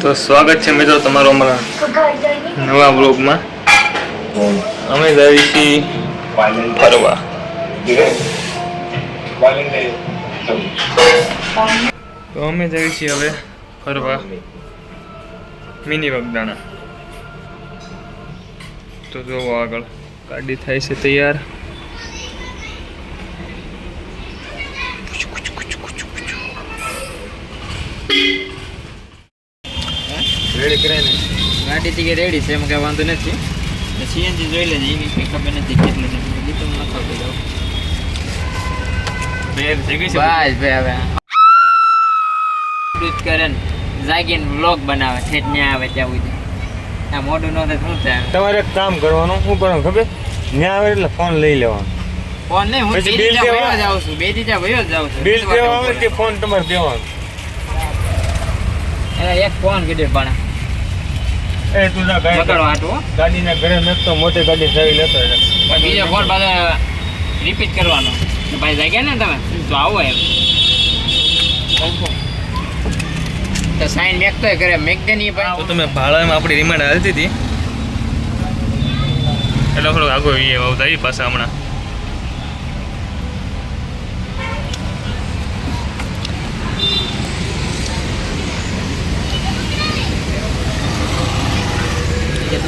તો સ્વાગત છે મિત્રો તમારો અમારા નવા બ્લોગમાં અમે જઈએ છીએ ફરવા. તો અમે જઈએ છીએ હવે ફરવા મિની વગદાણા તો જોવો આગળ ગાડી થાય છે તૈયાર. ગાડી ટિકિટ રેડી છે એમાં કઈ વાંધો નથી. સીએનજી જોઈ લેજે એવી કઈ ખબર નથી કેટલી છે. એ તો નથી ખબર છે? બસ ભાઈ હવે. દૂધ કરે ને જાગીને વ્લોગ બનાવે ઠેઠ ન્યા આવે ત્યાં સુધી. આ મોઢું ન થાય શું થાય? તમારે એક કામ કરવાનું શું કરવાનું ખબર? ન્યા આવે એટલે ફોન લઈ લેવાનો. ફોન નહીં હું બે દીધા જાઉં છું બે દીધા વયો જાઉં છું. બિલ દેવા આવે કે ફોન તમારે દેવાનો? એક ફોન કીધું પણ એ તું જા બગાડો ગાડી ગાડીના ઘરે મેકતો મોટી ગાડી ચાવી લેતો બીજો ફોન પાછો રિપીટ કરવાનો. ભાઈ જાગ્યા ને તમે? તો આવો એમ. તો સાઈન મેક તો કરે મેક દે નહીં તો તમે ભાડામાં આપણી રિમાન્ડ હાલતી હતી? એટલે થોડુંક આગો એ આવતા એ પાછા હમણાં.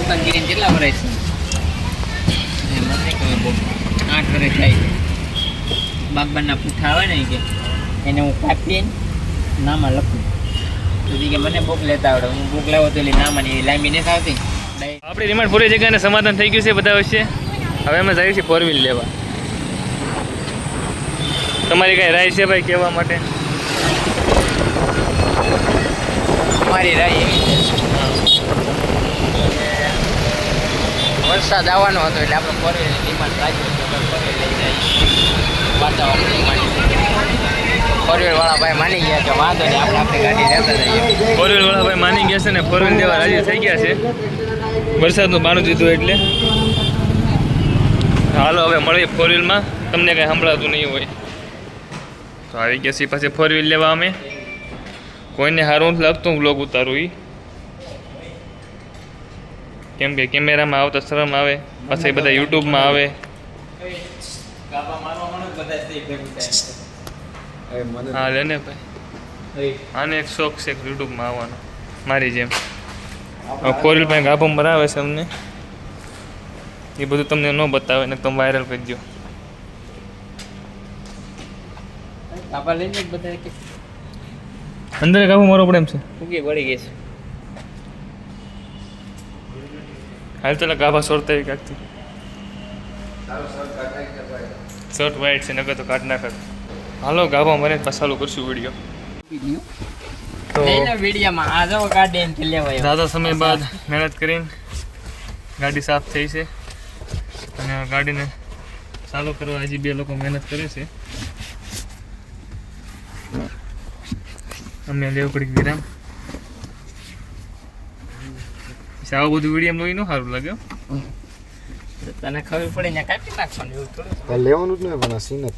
દુકાન ગીરીને કેટલા વર્ષ છે? એ મને નહીં ખબર બહુ. આઠ વર્ષ થાય બાગબાનના પૂઠા આવે ને કે એને હું કાપીને નામાં લખું. તો કે મને બુક લેતા આવડે. હું બુક લાવો તો એટલે નામાની લાંબી નથી આવતી. આપણી રિમાન્ડ પૂરી જગ્યાને સમાધાન થઈ ગયું છે બધા વચ્ચે. હવે અમે જઈએ છીએ ફોર વ્હીલ લેવા. તમારી કઈ રાય છે ભાઈ કહેવા માટે? મારી રાય એવી છે. વરસાદ આવવાનો હતો એટલે આપણે ફોર વ્હીલની ડિમાન્ડ રાખી આપણે લઈ જઈએ વાતાવરણ ભાઈ માની ગયા કે વાંધો નહીં, આપણે આપણી ગાડી લેતા જઈએ. ફોર વ્હીલ વાળા ભાઈ માની ગયા છે ને ફોર વ્હીલ દેવા રાજી થઈ ગયા છે. વરસાદનું બાનું દીધું એટલે. હાલો, હવે મળીએ ફોર વ્હીલમાં તમને કાંઈ સંભળાતું નહીં હોય. તો આવી ગયા છીએ પાછી ફોર વ્હીલ લેવા અમે. કોઈને સારું નથી લાગતું બ્લોગ ઉતારું એ કેમ કે કેમેરામાં આવતા શરમ આવે પછી બધા યુટ્યુબમાં આવે. હા લે ને ભાઈ. આને એક શોખ છે યુટ્યુબમાં આવવાનો મારી જેમ. કોરિલ ભાઈ ગાભો મરાવે છે અમને. એ બધું તમને ન બતાવે ને તમે વાયરલ કરી દો અંદર ગાભો મારો પડે એમ છે. પડી ગઈ છે. હાલ તો ગાભા સોરતા એવી કાંકથી શર્ટ વાઈટ છે નગર તો કાઢ નાખત હાલો ગાભા મરે પાછા ચાલુ કરશું વીડિયો ઝાઝા સમય બાદ મહેનત કરીને ગાડી સાફ થઈ છે. અને ગાડીને ચાલુ કરવા હજી બે લોકો મહેનત કરે છે. અમે લેવું પડી વિરામ. પછી આવું બધું વીડિયો લોહી નું સારું લાગે તને ખબર પડે ને કાપી નાખવાનું એવું થોડું. લેવાનું જ નહીં પણ આ સીન જ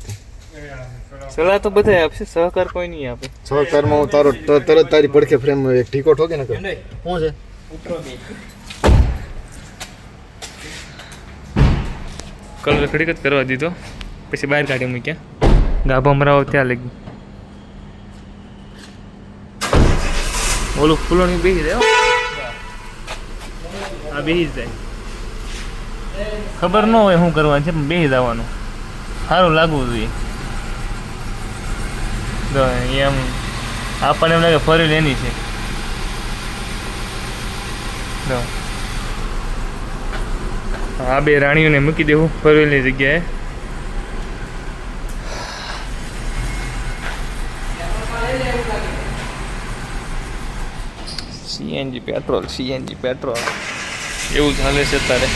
સલાહ તો બધા આપશે સહકાર કોઈ નહીં આપે. સહકારમાં હું તારો તરત તારી પડખે ફ્રેમ એક ઠીકો ઠોકે ને શું છે? કલર ખડીક જ કરવા દીધો. પછી બહાર કાઢી મૂક્યા. ગાભો મરાવો ત્યાં લઈ ઓલું ફૂલોની બેસી રહ્યો. હો. આ બેસી જાય. ખબર ન હોય શું કરવાનું છે, પણ બેસી જવાનું. સારું લાગવું જોઈએ. તો એમ, આપણને એમ લાગે ફરી લેની છે. તો આ બે રાણીઓને મૂકી દેવું ફરવેલની જગ્યાએ. CNG petrol CNG petrol. એવું ચાલે છે અત્યારે.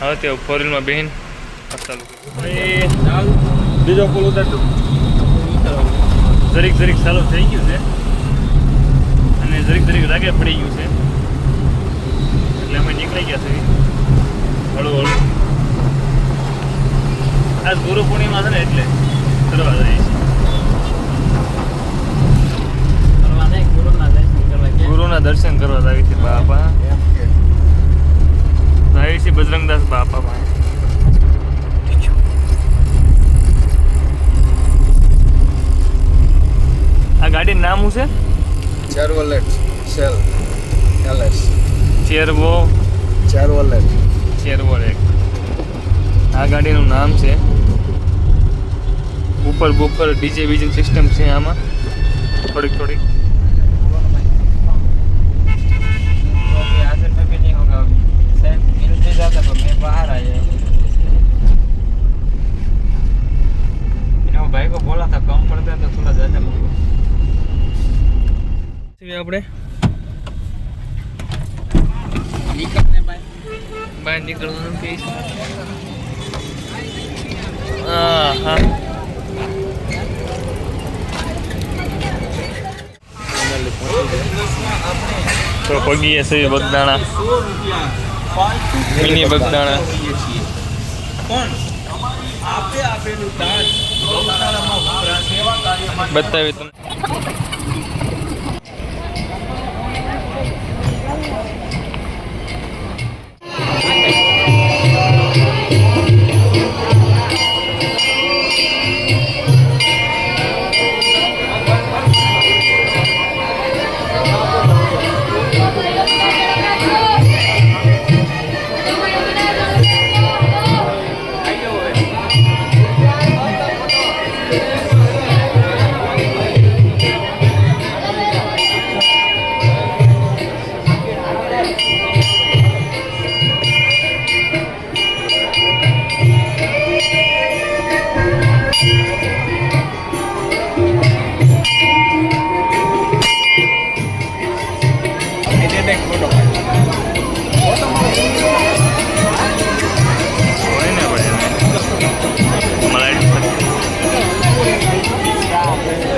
હવે તે ફોર વ્હીલમાં બેહીન બીજો પુલ ઉતાર જરીક જરીક ચાલુ થઈ ગયું છે. અને જરીક જરીક રાગે પડી ગયું છે. એટલે અમે નીકળી ગયા છે હળવું હળવું આજ ગુરુ પૂર્ણિમા છે ને એટલે કરવા જઈએ છીએ. દર્શન કરવા આવી છે બાપા. આવી છે બજરંગદાસ બાપા પાસે. આ ગાડીનું નામ શું છે? ચેરવોલેટ સેલ એલએસ. ચેરવો. ચેરવોલેટ. ચેરવો એક આ ગાડીનું નામ છે. ઉપર બુપર ડીજે બીજે સિસ્ટમ છે આમાં. થોડીક થોડીક. જતા હતા પણ મેં બહાર આવ્યા ભાઈ કો બોલા કમ પડતા તો થોડા જતા આપણે? નીકળને બહાર નીકળવાનું નથી. હા હા તો પગીએ છે બગદાણા. મિની બગદાણા. બતાવી તમે હોય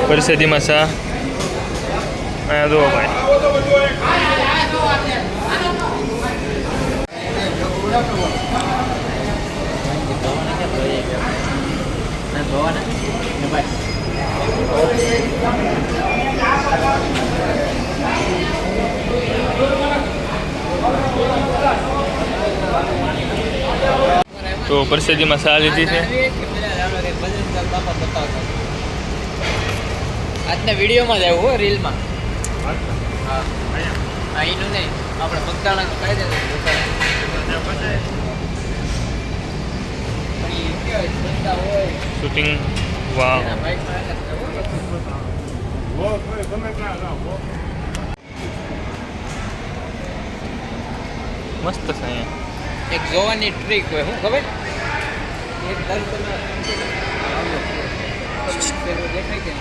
પરિસ્થિતિમાં શા અહીંયા જુઓ ભાઈ. તો પરિસ્થિતિમાં શા લીધી છે? આજના વિડીયોમાં જ આવ્યું હો રીલમાં. હા અહીંનું નહીં. આપણે બગદાણાનું કહી દે શૂટિંગ વાહ મસ્ત છે અહીંયા. એક જોવાની ટ્રીક હોય. શું ખબર? એક દર તમે દેખાય કે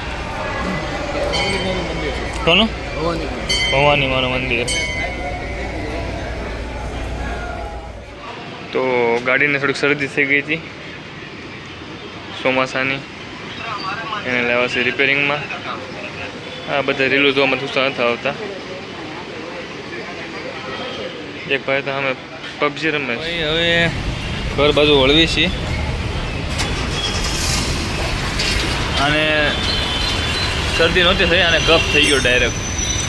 કોનું? ભવાની માનું મંદિર. તો ગાડીને થોડીક શરદી થઈ ગઈ હતી. ચોમાસાની. એને લેવા છે રિપેરિંગમાં આ બધા રીલો જોવામાં થુસા નથી આવતા. એક ભાઈ તો અમે પબજી રમે હવે ઘર બાજુ વળવી છીએ અને શરદી નહોતી થઈ અને કફ થઈ ગયો ડાયરેક્ટ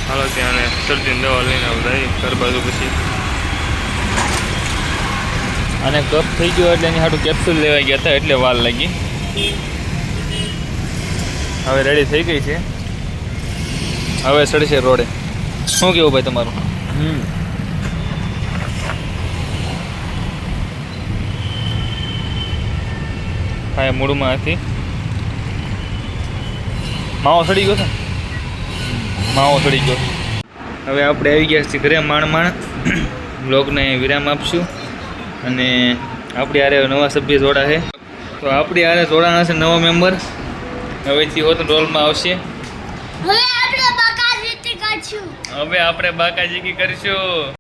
હાલો ત્યાં શરદી શરદીની દવા લઈને આવતા ઘર બાજુ પછી. અને કફ થઈ ગયો એટલે એની હાટું કેપ્સ્યુલ લેવા ગયા હતા એટલે વાર લાગી. હવે રેડી થઈ ગઈ છે. હવે ચડશે રોડે. શું કેવું ભાઈ તમારું? હમ. હા એ મૂળમાં હતી. માવો સડી ગયો છે? માવો સડી ગયો. હવે આપણે આવી ગયા છીએ ઘરે માણ માણ. બ્લોગને વિરામ આપશું. અને આપણી આરે નવા સભ્ય જોડા છે. તો આપણી આરે જોડાણા છે નવા મેમ્બર. હવેથી હોત રોલમાં આવશે. હવે આપણે બકાજી કરશું હવે આપણે બાકાજીકી કરીશું